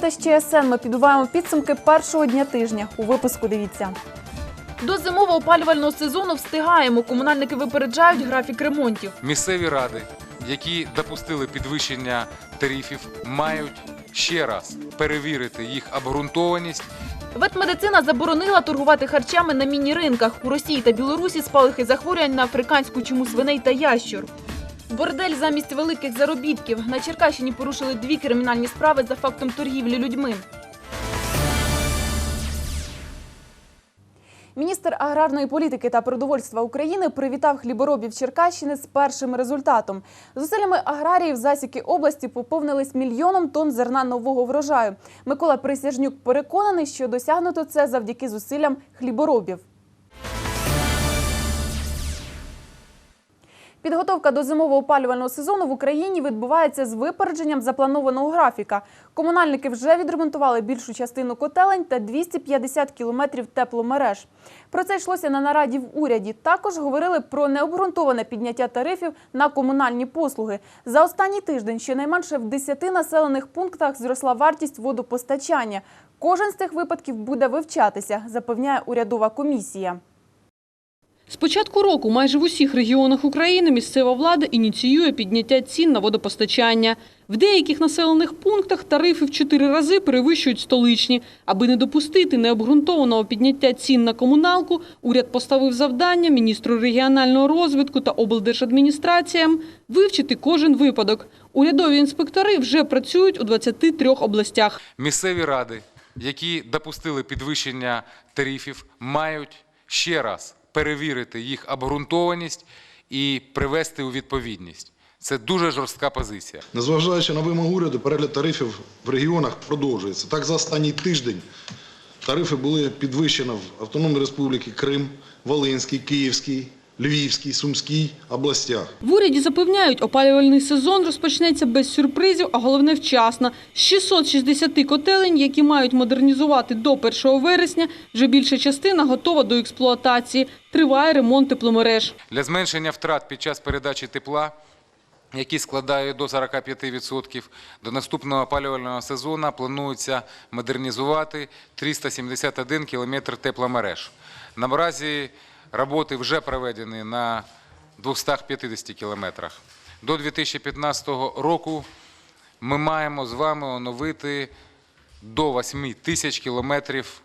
Вітаю, ви дивитесь ЧСН. Ми підбиваємо підсумки першого дня тижня. У випуску дивіться. До зимового опалювального сезону встигаємо. Комунальники випереджають графік ремонтів. Місцеві ради, які допустили підвищення тарифів, мають ще раз перевірити їх обґрунтованість Ветмедицина заборонила торгувати харчами на міні-ринках. У Росії та Білорусі спалахи захворювань на африканську чуму свиней та ящур. Бордель замість великих заробітків. На Черкащині порушили дві кримінальні справи за фактом торгівлі людьми. Міністр аграрної політики та продовольства України привітав хліборобів Черкащини з першим результатом. Зусиллями аграріїв засіки області поповнились мільйоном тонн зерна нового врожаю. Микола Присяжнюк переконаний, що досягнуто це завдяки зусиллям хліборобів. Підготовка до зимового опалювального сезону в Україні відбувається з випередженням запланованого графіка. Комунальники вже відремонтували більшу частину котелень та 250 кілометрів тепломереж. Про це йшлося на нараді в уряді. Також говорили про необґрунтоване підняття тарифів на комунальні послуги. За останній тиждень щонайменше в 10 населених пунктах зросла вартість водопостачання. Кожен з цих випадків буде вивчатися, запевняє урядова комісія. З початку року майже в усіх регіонах України місцева влада ініціює підняття цін на водопостачання. В деяких населених пунктах тарифи в чотири рази перевищують столичні. Аби не допустити необґрунтованого підняття цін на комуналку, уряд поставив завдання міністру регіонального розвитку та облдержадміністраціям вивчити кожен випадок. Урядові інспектори вже працюють у 23 областях. Місцеві ради, які допустили підвищення тарифів, мають ще раз перевірити їх обґрунтованість і привести у відповідність. Це дуже жорстка позиція. Незважаючи на вимогу уряду, перегляд тарифів в регіонах продовжується. Так, за останній тиждень тарифи були підвищені в Автономній Республіці Крим, Волинській, Київській, Львівській, Сумській областях. В уряді запевняють, опалювальний сезон розпочнеться без сюрпризів, а головне вчасно. З 660 котелень, які мають модернізувати до 1 вересня, вже більша частина готова до експлуатації. Триває ремонт тепломереж. Для зменшення втрат під час передачі тепла, які складають до 45%, до наступного опалювального сезону планується модернізувати 371 кілометр тепломереж. Наразі роботи вже проведені на 250 кілометрах. До 2015 року ми маємо з вами оновити до 8 тисяч кілометрів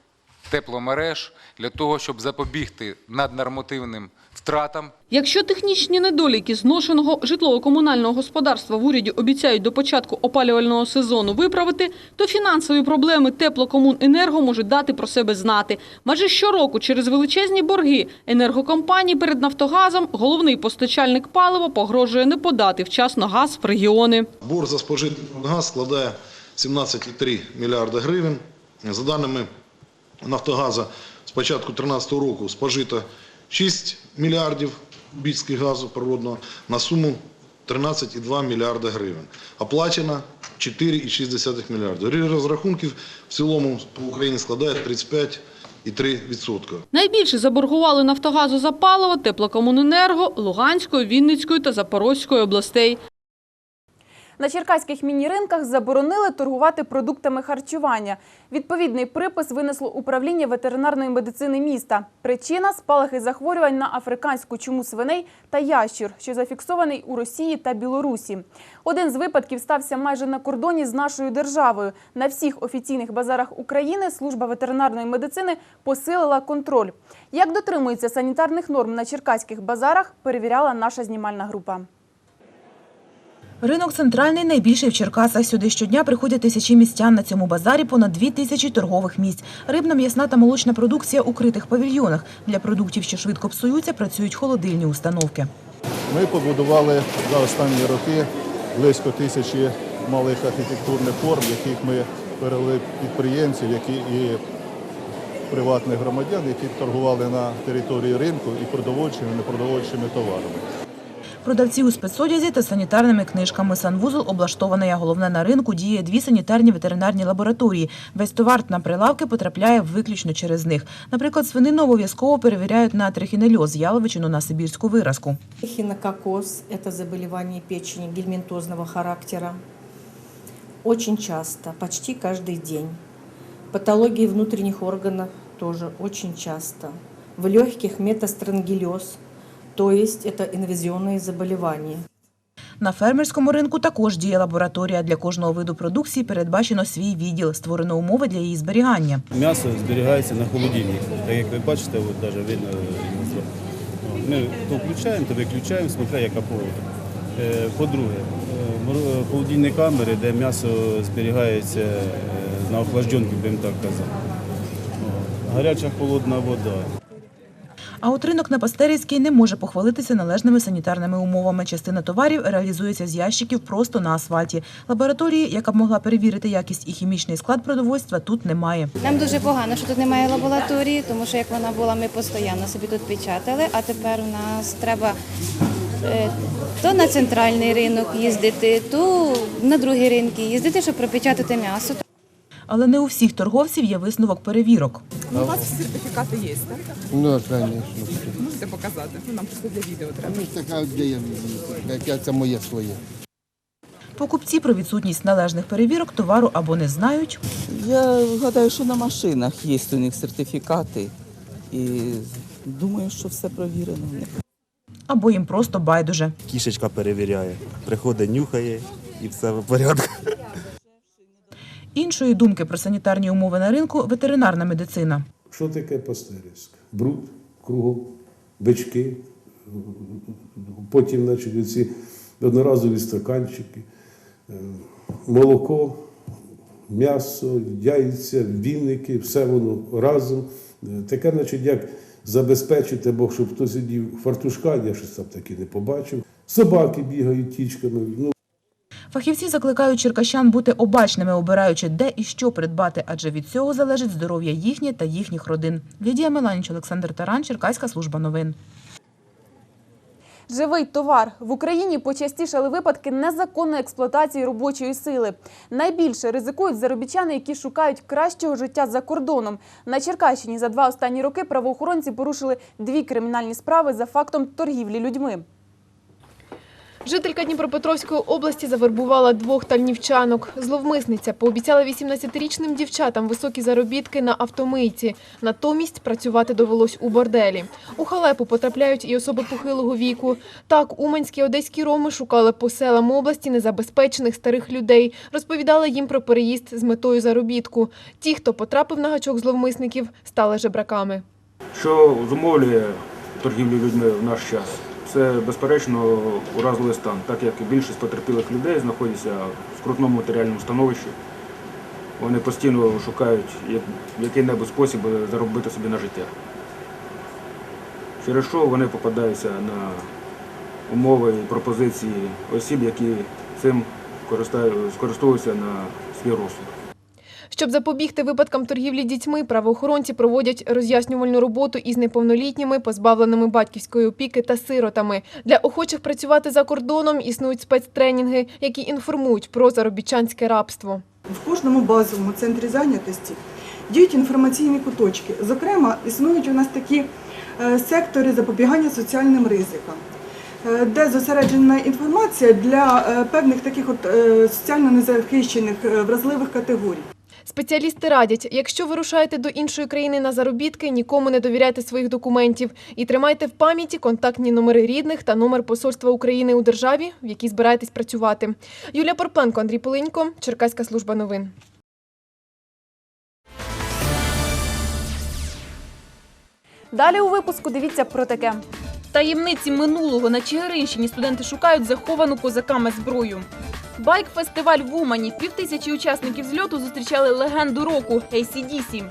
тепломереж для того, щоб запобігти наднормативним втратам Якщо технічні недоліки зношеного житлово-комунального господарства в уряді обіцяють до початку опалювального сезону виправити, то фінансові проблеми теплокомуненерго можуть дати про себе знати. Майже щороку через величезні борги енергокомпанії перед Нафтогазом головний постачальник палива погрожує не подати вчасно газ в регіони. Борг за спожитий газ складає 17,3 мільярда гривень. За даними Нафтогаза, з початку 2013 року спожито 6 мільярдів кубічних газу природного на суму 13,2 мільярда гривень. Оплачено 4,6 мільярда. Розрахунків в цілому по Україні складає 35,3%. Найбільше заборгували Нафтогазу за паливо теплокомуненерго Луганської, Вінницької та Запорозької областей. На черкаських міні-ринках заборонили торгувати продуктами харчування. Відповідний припис винесло управління ветеринарної медицини міста. Причина спалахи захворювань на африканську чуму свиней та ящур, що зафіксований у Росії та Білорусі. Один з випадків стався майже на кордоні з нашою державою. На всіх офіційних базарах України служба ветеринарної медицини посилила контроль. Як дотримуються санітарних норм на черкаських базарах, перевіряла наша знімальна група. Ринок центральний найбільший в Черкасах. Сюди щодня приходять тисячі містян. На цьому базарі понад дві тисячі торгових місць. Рибна, м'ясна та молочна продукція у критих павільйонах. Для продуктів, що швидко псуються, працюють холодильні установки. Ми побудували за останні роки близько тисячі малих архітектурних форм, яких ми перевели підприємців, які і приватних громадян, які торгували на території ринку і продовольчими, і непродовольчими товарами. Продавці у спецодязі та санітарними книжками. Санвузол облаштований, а головне на ринку діє дві санітарні ветеринарні лабораторії. Весь товар на прилавки потрапляє виключно через них. Наприклад, свинину обов'язково перевіряють на трихінельоз, яловичину на сибірську виразку. Эхинококоз – это заболевание печени гельминтозного характера. очень часто, почти каждый день. Патологии внутренних органов тоже очень часто. В легких метастрангелез, то есть это инвазионные заболевания. На фермерському ринку також діє лабораторія. Для кожного виду продукції передбачено свій відділ, створено умови для її зберігання. М'ясо зберігається на холодильнику. Так як ви бачите, от навіть видно. е, Ми то включаємо, то виключаємо, смотря яка погода. Е, По-друге, е, холодильні камери, де м'ясо зберігається на охлажденку, будемо так казати. Гаряча холодна вода. А от ринок на Пастерівській не може похвалитися належними санітарними умовами. Частина товарів реалізується з ящиків просто на асфальті. Лабораторії, яка б могла перевірити якість і хімічний склад продовольства, тут немає. Нам дуже погано, що тут немає лабораторії, тому що як вона була, ми постійно собі тут печатали, а тепер у нас треба е, то на центральний ринок їздити, то на другі ринки їздити, щоб пропечатати м'ясо. Але не у всіх торговців є висновок перевірок. Ну, у вас сертифікати є, так? Ну, звісно. Можете показати? Ну, нам просто для відео треба. Ну, така, де я, яке це моє своє. Покупці про відсутність належних перевірок товару або не знають, Я гадаю, що на машинах є у них сертифікати. І думаю, що все провірено в них. або їм просто байдуже. Кішечка перевіряє, приходить, нюхає і все в порядку. Іншої думки про санітарні умови на ринку ветеринарна медицина. Що таке пастерівська? Бруд кругом, бички, потім значить, ці одноразові стаканчики, е, молоко, м'ясо, яйця, вінники, все воно разом. Е, Таке, значить, як забезпечити, бо щоб хтось сидів в фартушках, я щось там таки не побачив. Собаки бігають тічками. Ну, Фахівці закликають черкащан бути обачними, обираючи де і що придбати, адже від цього залежить здоров'я їхнє та їхніх родин. Лідія Меланіч, Олександр Таран, Черкаська служба новин. Живий товар в Україні почастішали випадки незаконної експлуатації робочої сили. Найбільше ризикують заробітчани, які шукають кращого життя за кордоном. На Черкащині за два останні роки правоохоронці порушили дві кримінальні справи за фактом торгівлі людьми. Жителька Дніпропетровської області завербувала двох тальнівчанок. Зловмисниця пообіцяла 18-річним дівчатам високі заробітки на автомийці. Натомість працювати довелось у борделі. У халепу потрапляють і особи похилого віку. Так, уманські одеські роми шукали по селам області незабезпечених старих людей. Розповідали їм про переїзд з метою заробітку. Ті, хто потрапив на гачок зловмисників, стали жебраками. Що зумовлює торгівлю людьми в наш час? Це безперечно уразливий стан, так як більшість потерпілих людей знаходяться в скрутному матеріальному становищі. Вони постійно шукають який-небудь спосіб заробити собі на життя. Через що вони попадаються на умови і пропозиції осіб, які цим скористовуються на свій розсуд. Щоб запобігти випадкам торгівлі дітьми, правоохоронці проводять роз'яснювальну роботу із неповнолітніми, позбавленими батьківської опіки та сиротами. Для охочих працювати за кордоном існують спецтренінги, які інформують про заробітчанське рабство. В кожному базовому центрі зайнятості діють інформаційні куточки. Зокрема, існують у нас такі е, сектори запобігання соціальним ризикам, е, де зосереджена інформація для е, певних таких от соціально незахищених вразливих категорій. Спеціалісти радять, якщо вирушаєте до іншої країни на заробітки, нікому не довіряйте своїх документів і тримайте в пам'яті контактні номери рідних та номер посольства України у державі, в якій збираєтесь працювати. Юлія Порпенко, Андрій Полинько, Черкаська служба новин. Далі у випуску дивіться про таке. Таємниці минулого на Чигиринщині студенти шукають заховану козаками зброю. Байк-фестиваль в Умані. Півтисячі учасників зльоту зустрічали легенду року ACDC.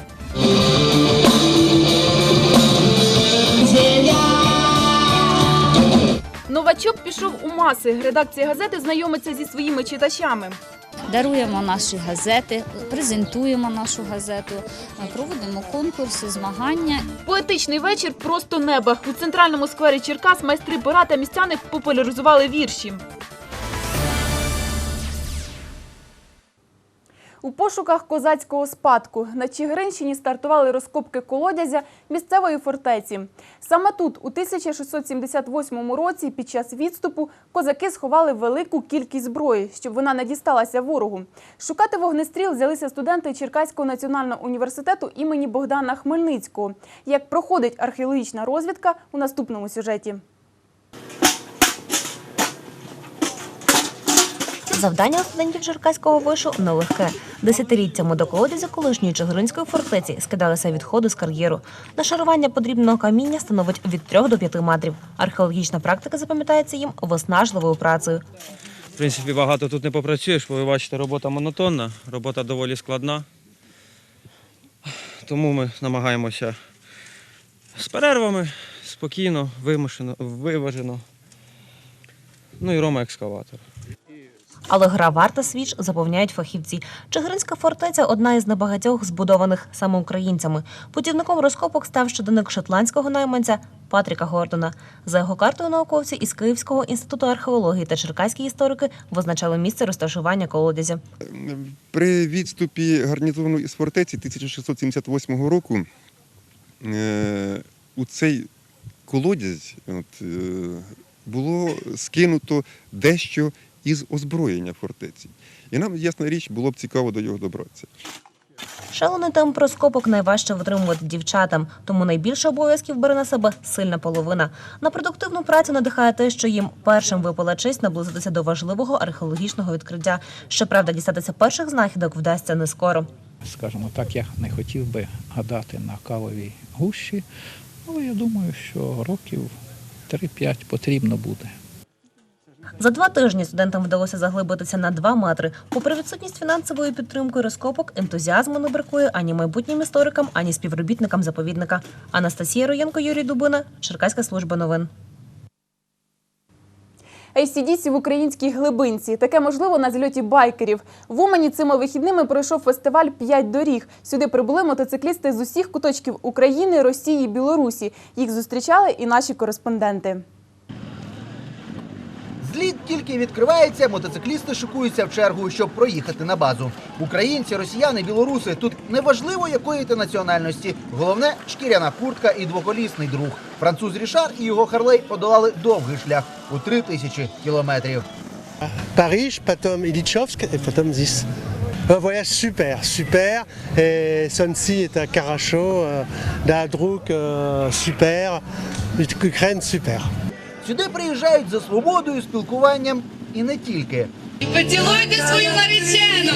Новачок пішов у маси. Редакція газети знайомиться зі своїми читачами. Даруємо наші газети, презентуємо нашу газету, проводимо конкурси, змагання. Поетичний вечір просто неба. У центральному сквері Черкас майстри пора та містяни популяризували вірші. У пошуках козацького спадку на Чигиринщині стартували розкопки колодязя місцевої фортеці. Саме тут, у 1678 році, під час відступу, козаки сховали велику кількість зброї, щоб вона не дісталася ворогу. Шукати вогнестріл взялися студенти Черкаського національного університету імені Богдана Хмельницького. Як проходить археологічна розвідка у наступному сюжеті. Завдання студентів Черкаського вишу нелегке. Десятиліттями до колодязя колишньої Чигиринської фортеці скидалися відходи з кар'єру. Нашарування подрібного каміння становить від 3 до 5 метрів. Археологічна практика запам'ятається їм виснажливою працею. В принципі, багато тут не попрацюєш, бо ви бачите, робота монотонна, робота доволі складна. Тому ми намагаємося з перервами, спокійно, вимушено, виважено. Ну і Рома екскаватор. Але гра варта свіч заповняють фахівці. Чигиринська фортеця одна із небагатьох збудованих саме українцями. Путівником розкопок став щоденник шотландського найманця Патріка Гордона. За його картою науковці із Київського інституту археології та черкаські історики визначали місце розташування колодязя. При відступі гарнізону із фортеці 1678 року е, у цей колодязь от, е, було скинуто дещо із озброєння фортеці. І нам, ясна річ, було б цікаво до його добратися. Шалений темп розкопок найважче витримувати дівчатам, тому найбільше обов'язків бере на себе сильна половина. На продуктивну працю надихає те, що їм першим випала честь наблизитися до важливого археологічного відкриття. Щоправда, дістатися перших знахідок вдасться не скоро. Скажімо так, я не хотів би гадати на кавовій гущі, але я думаю, що років 3-5 потрібно буде. За два тижні студентам вдалося заглибитися на два метри. Попри відсутність фінансової підтримки розкопок, ентузіазму не бракує ані майбутнім історикам, ані співробітникам заповідника. Анастасія Роєнко, Юрій Дубина, Черкаська служба новин. ACDC в українській глибинці. Таке можливо на зльоті байкерів. В Умані цими вихідними пройшов фестиваль «П'ять доріг. Сюди прибули мотоциклісти з усіх куточків України, Росії, Білорусі. Їх зустрічали і наші кореспонденти. Зліт тільки відкривається, мотоциклісти шикуються в чергу, щоб проїхати на базу. Українці, росіяни, білоруси тут неважливо якої ти національності. Головне шкіряна куртка і двоколісний друг. Француз Рішар і його Харлей подолали довгий шлях у три тисячі кілометрів. Paris, потом Ильичевск et потом здесь. Un voyage super, super. Et Sonsi est à Karachot, euh, Dadruk, euh, super. Ukraine, super. Сюди приїжджають за свободою, спілкуванням і не тільки. Поцілуйте свою наречену!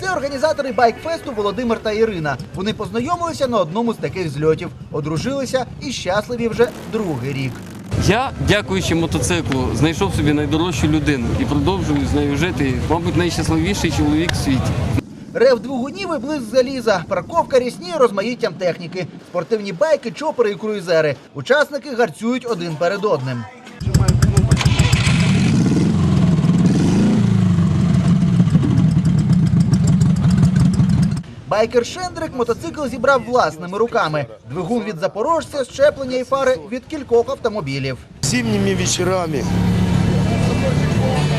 Це організатори байкфесту Володимир та Ірина. Вони познайомилися на одному з таких зльотів, одружилися і щасливі вже другий рік. Я, дякуючи мотоциклу, знайшов собі найдорожчу людину і продовжую з нею жити. Мабуть, найщасливіший чоловік в світі. Рев двигунів і блиск заліза, парковка рісні розмаїттям техніки, спортивні байки, чопери і круїзери. Учасники гарцюють один перед одним. Байкер Шендрик мотоцикл зібрав власними руками. Двигун від запорожця, щеплення і фари від кількох автомобілів. Зимними вечерами,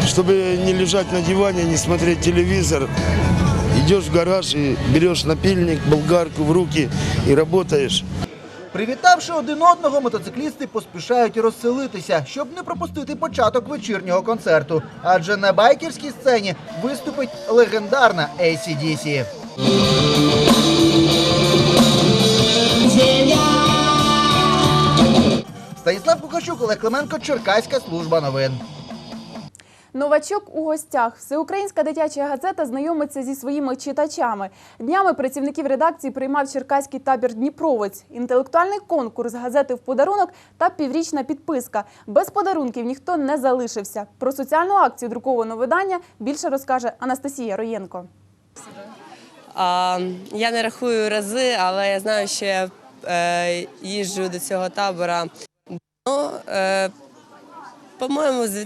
чтобы не лежать на диване, не смотреть телевизор, идешь в гараж и берешь напильник, болгарку в руки и работаешь. Привітавши один одного, мотоциклісти поспішають розселитися, щоб не пропустити початок вечірнього концерту. Адже на байкерській сцені виступить легендарна ACDC. Станіслав Кухачук, Олег Клименко, Черкаська служба новин. Новачок у гостях. Всеукраїнська дитяча газета знайомиться зі своїми читачами. Днями працівників редакції приймав черкаський табір Дніпровець. Інтелектуальний конкурс газети в подарунок та піврічна підписка. Без подарунків ніхто не залишився. Про соціальну акцію друкованого видання більше розкаже Анастасія Роєнко. Я не рахую рази, але я знаю, що я е, їжджу до цього табора. Е, по-моєму, з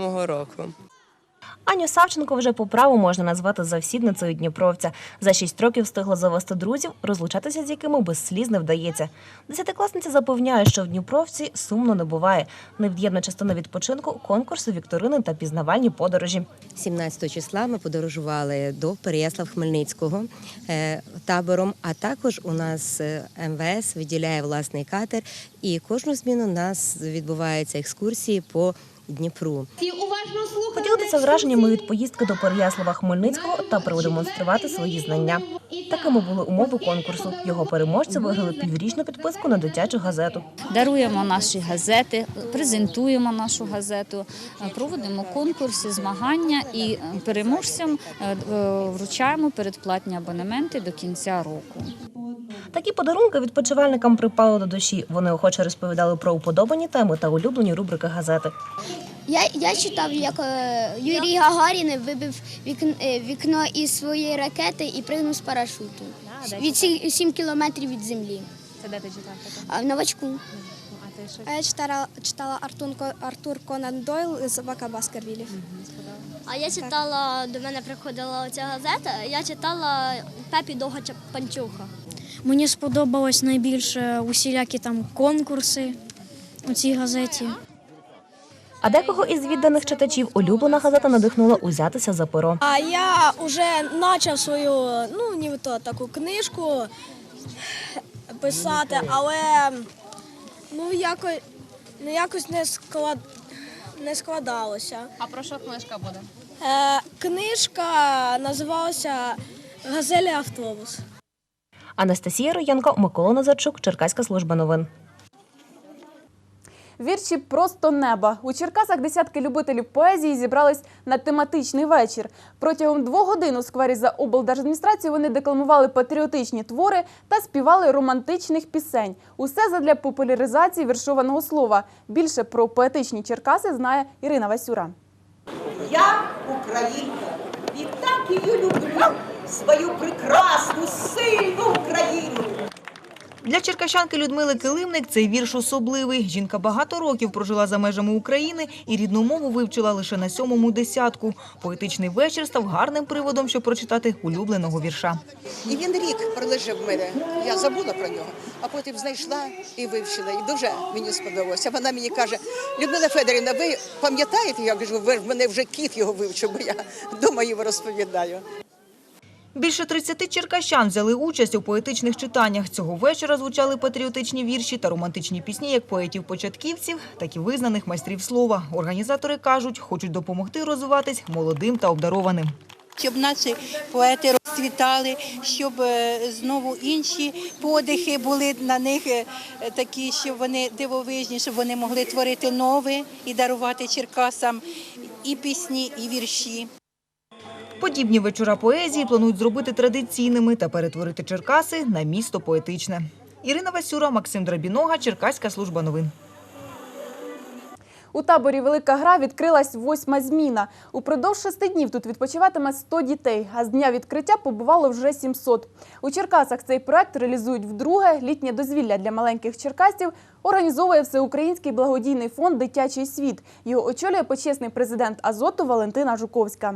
2007 року. Аню Савченко вже по праву можна назвати завсідницею Дніпровця. За шість років встигла завести друзів, розлучатися з якими без сліз не вдається. Десятикласниця запевняє, що в Дніпровці сумно не буває. Невід'ємна частина відпочинку конкурси, вікторини та пізнавальні подорожі. 17 числа ми подорожували до Переяслав-Хмельницького е, табором, а також у нас е, МВС виділяє власний катер, і кожну зміну у нас відбуваються екскурсії по Дніпру. Поділитися враженнями від поїздки до Переяслава Хмельницького та продемонструвати свої знання. Такими були умови конкурсу. Його переможці виграли піврічну підписку на дитячу газету. Даруємо наші газети, презентуємо нашу газету, проводимо конкурси, змагання і переможцям е, е, вручаємо передплатні абонементи до кінця року. Такі подарунки відпочивальникам припали до душі. Вони охоче розповідали про уподобані теми та улюблені рубрики газети. Я, я читав, як е, Юрій Гагарін вибив вікно, вікно із своєї ракети і пригнув з парашуту. Від 7 кілометрів від землі. Це де ти читав таке? А в новачку. А ти що? А я читала, читала Артур, Артур Конан Дойл Собака Баскервілів. А я читала, до мене приходила ця газета, я читала Пепі Довга Панчуха. Мені сподобалось найбільше усілякі там конкурси у цій газеті. А декого із відданих читачів улюблена газета надихнула узятися за перо. А я вже почав свою, ну нібито таку книжку писати, але ну якось, ну, якось не склад не складалося. А про що книжка буде? Е, книжка називалася Газелі автобус. Анастасія Роєнко, Микола Назарчук, Черкаська служба новин. Вірші просто неба. У Черкасах десятки любителів поезії зібрались на тематичний вечір. Протягом двох годин у сквері за облдержадміністрацією вони декламували патріотичні твори та співали романтичних пісень. Усе задля популяризації віршованого слова. Більше про поетичні Черкаси знає Ірина Васюра. Я українка, і так її люблю, свою прекрасну, сильну Україну. Для черкащанки Людмили Килимник цей вірш особливий. Жінка багато років прожила за межами України і рідну мову вивчила лише на сьомому десятку. Поетичний вечір став гарним приводом, щоб прочитати улюбленого вірша. І він рік пролежав в мене. Я забула про нього, а потім знайшла і вивчила. І дуже мені сподобалося. Вона мені каже: Людмила Федорівна, ви пам'ятаєте, я кажу, ви мене вже кіт його вивчив, бо я вдома його розповідаю. Більше 30 черкащан взяли участь у поетичних читаннях. Цього вечора звучали патріотичні вірші та романтичні пісні як поетів-початківців, так і визнаних майстрів слова. Організатори кажуть, хочуть допомогти розвиватись молодим та обдарованим. щоб наші поети розцвітали, щоб е, знову інші подихи були на них е, такі, щоб вони дивовижні, щоб вони могли творити нове і дарувати черкасам і пісні, і вірші. Подібні вечора поезії планують зробити традиційними та перетворити Черкаси на місто поетичне. Ірина Васюра, Максим Драбінога, Черкаська служба новин. У таборі Велика гра відкрилась восьма зміна. Упродовж шести днів тут відпочиватиме 100 дітей, а з дня відкриття побувало вже 700. У Черкасах цей проект реалізують вдруге. Літнє дозвілля для маленьких черкасців організовує Всеукраїнський благодійний фонд Дитячий світ. Його очолює почесний президент Азоту Валентина Жуковська.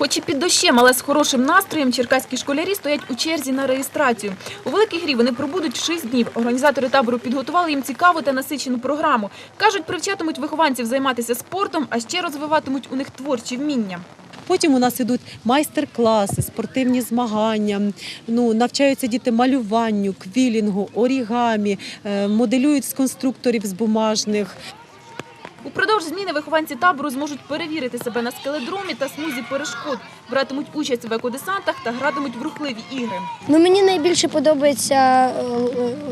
Хоч і під дощем, але з хорошим настроєм черкаські школярі стоять у черзі на реєстрацію. У великій грі вони пробудуть 6 днів. Організатори табору підготували їм цікаву та насичену програму. Кажуть, привчатимуть вихованців займатися спортом, а ще розвиватимуть у них творчі вміння. Потім у нас ідуть майстер-класи, спортивні змагання. Ну, навчаються діти малюванню, квілінгу, орігамі, е, моделюють з конструкторів з бумажних. Упродовж зміни вихованці табору зможуть перевірити себе на скеледромі та смузі перешкод, братимуть участь в екодесантах та гратимуть в рухливі ігри. Ну, мені найбільше подобається е,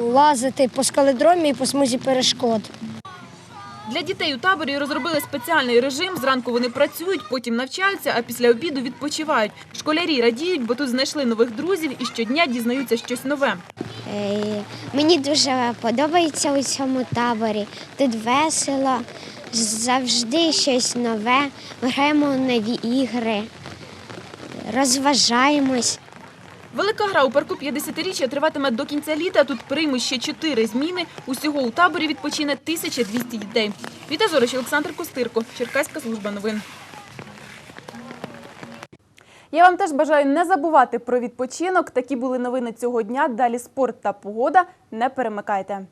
лазити по скаледромі і по смузі перешкод. Для дітей у таборі розробили спеціальний режим. Зранку вони працюють, потім навчаються, а після обіду відпочивають. Школярі радіють, бо тут знайшли нових друзів і щодня дізнаються щось нове. Е, Мені дуже подобається у цьому таборі. Тут весело, завжди щось нове. Граємо нові ігри, розважаємось. Велика гра у парку 50-річчя триватиме до кінця літа. Тут приймуть ще чотири зміни. Усього у таборі відпочине 1200 дітей. Віта Зорич, Олександр Костирко, Черкаська служба новин. Я вам теж бажаю не забувати про відпочинок. Такі були новини цього дня. Далі спорт та погода. Не перемикайте.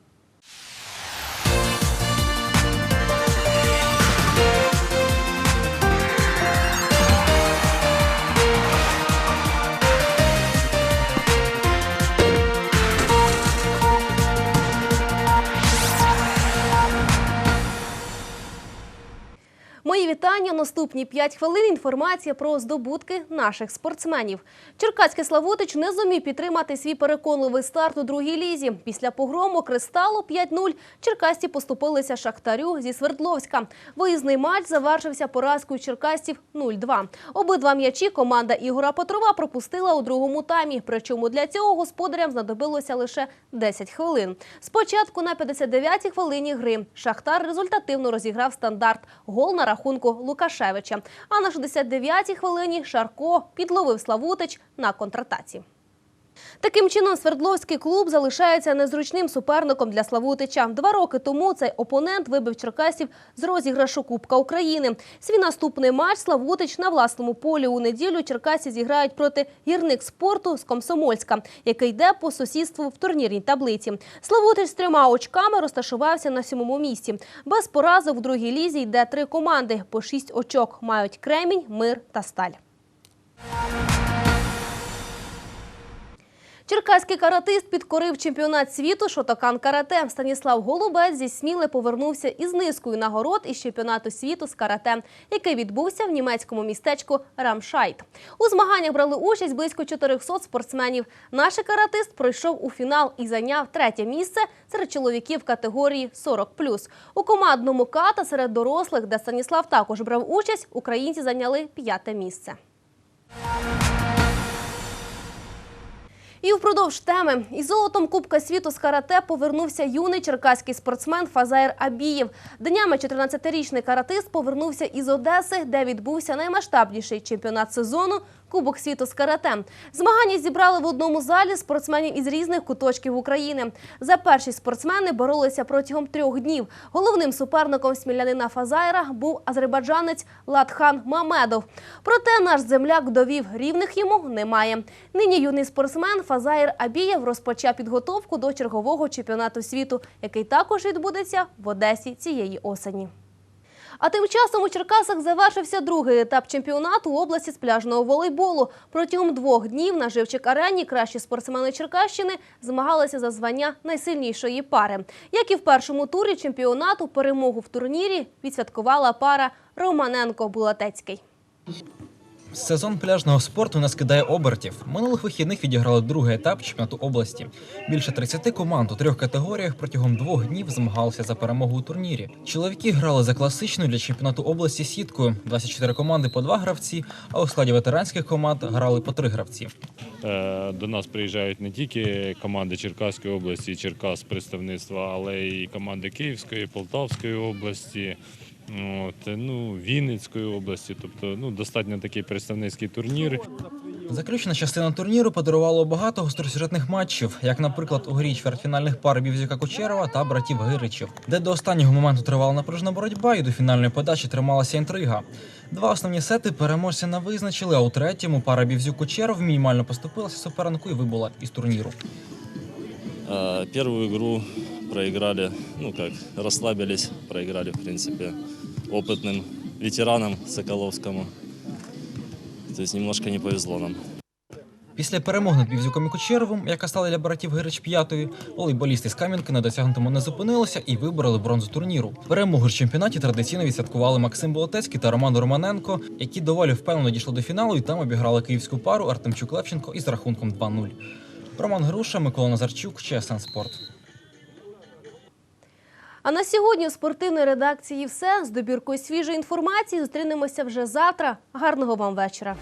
Мої вітання. Наступні 5 хвилин. Інформація про здобутки наших спортсменів. Черкаський Славутич не зумів підтримати свій переконливий старт у другій лізі. Після погрому кристалу 5-0 черкасці поступилися Шахтарю зі Свердловська. Виїзний матч завершився поразкою черкасців 0-2. Обидва м'ячі команда Ігора Петрова пропустила у другому таймі. Причому для цього господарям знадобилося лише 10 хвилин. Спочатку на 59-й хвилині гри Шахтар результативно розіграв стандарт. Гол на рахунку Лукашевича. А на 69-й хвилині Шарко підловив Славутич на контратаці. Таким чином, Свердловський клуб залишається незручним суперником для Славутича. Два роки тому цей опонент вибив черкасів з розіграшу Кубка України. Свій наступний матч Славутич на власному полі у неділю черкасі зіграють проти гірник спорту з Комсомольська, який йде по сусідству в турнірній таблиці. Славутич з трьома очками розташувався на сьомому місці. Без поразок в другій лізі йде три команди. По шість очок мають Кремінь, Мир та Сталь. Черкаський каратист підкорив чемпіонат світу Шотокан карате. Станіслав Голубець зі Сміли повернувся із низкою нагород із чемпіонату світу з карате, який відбувся в німецькому містечку Рамшайт. У змаганнях брали участь близько 400 спортсменів. Наш каратист пройшов у фінал і зайняв третє місце серед чоловіків категорії 40+. У командному ката серед дорослих, де Станіслав також брав участь, українці зайняли п'яте місце. І впродовж теми із золотом Кубка світу з карате повернувся юний черкаський спортсмен Фазаєр Абієв. Днями 14-річний каратист повернувся із Одеси, де відбувся наймасштабніший чемпіонат сезону Кубок світу з карате. Змагання зібрали в одному залі спортсменів із різних куточків України. За першість спортсмени боролися протягом трьох днів. Головним суперником смілянина Фазайра був азербайджанець Латхан Мамедов. Проте наш земляк довів рівних йому немає. Нині юний спортсмен Фазаїр Абієв розпочав підготовку до чергового чемпіонату світу, який також відбудеться в Одесі цієї осені. А тим часом у Черкасах завершився другий етап чемпіонату області з пляжного волейболу. Протягом двох днів на живчик арені кращі спортсмени Черкащини змагалися за звання найсильнішої пари. Як і в першому турі чемпіонату, перемогу в турнірі відсвяткувала пара Романенко-Булатецький. Сезон пляжного спорту не скидає обертів. Минулих вихідних відіграли другий етап чемпіонату області. Більше 30 команд у трьох категоріях протягом двох днів змагалися за перемогу у турнірі. Чоловіки грали за класичною для чемпіонату області сіткою. 24 команди по два гравці, а у складі ветеранських команд грали по три гравці. Е, До нас приїжджають не тільки команди Черкаської області, Черкас представництва, але й команди Київської, Полтавської області, от, ну, Вінницької області. Тобто ну, достатньо такий представницький турнір. Заключна частина турніру подарувала багато гостросюжетних матчів, як, наприклад, у грі чвертьфінальних пар Бівзюка Кучерова та братів Гиричів, де до останнього моменту тривала напружена боротьба і до фінальної подачі трималася інтрига. Два основні сети переможця не визначили, а у третьому пара Бівзюк Кучеров мінімально поступилася супернику і вибула із турніру. А, Первую игру проиграли, ну как, расслабились, проиграли, в принципе, опытным ветеранам Соколовскому. То есть немножко не повезло нам. Після перемоги над Бівзюком і Кучеровим, яка стала для братів Гирич п'ятою, волейболісти з Кам'янки на досягнутому не зупинилися і вибороли бронзу турніру. Перемогу в чемпіонаті традиційно відсвяткували Максим Болотецький та Роман Романенко, які доволі впевнено дійшли до фіналу і там обіграли київську пару Артемчук Левченко із рахунком 2-0. Роман Груша, Микола Назарчук, ЧСН Спорт. А на сьогодні у спортивної редакції все. З добіркою свіжої інформації зустрінемося вже завтра. Гарного вам вечора.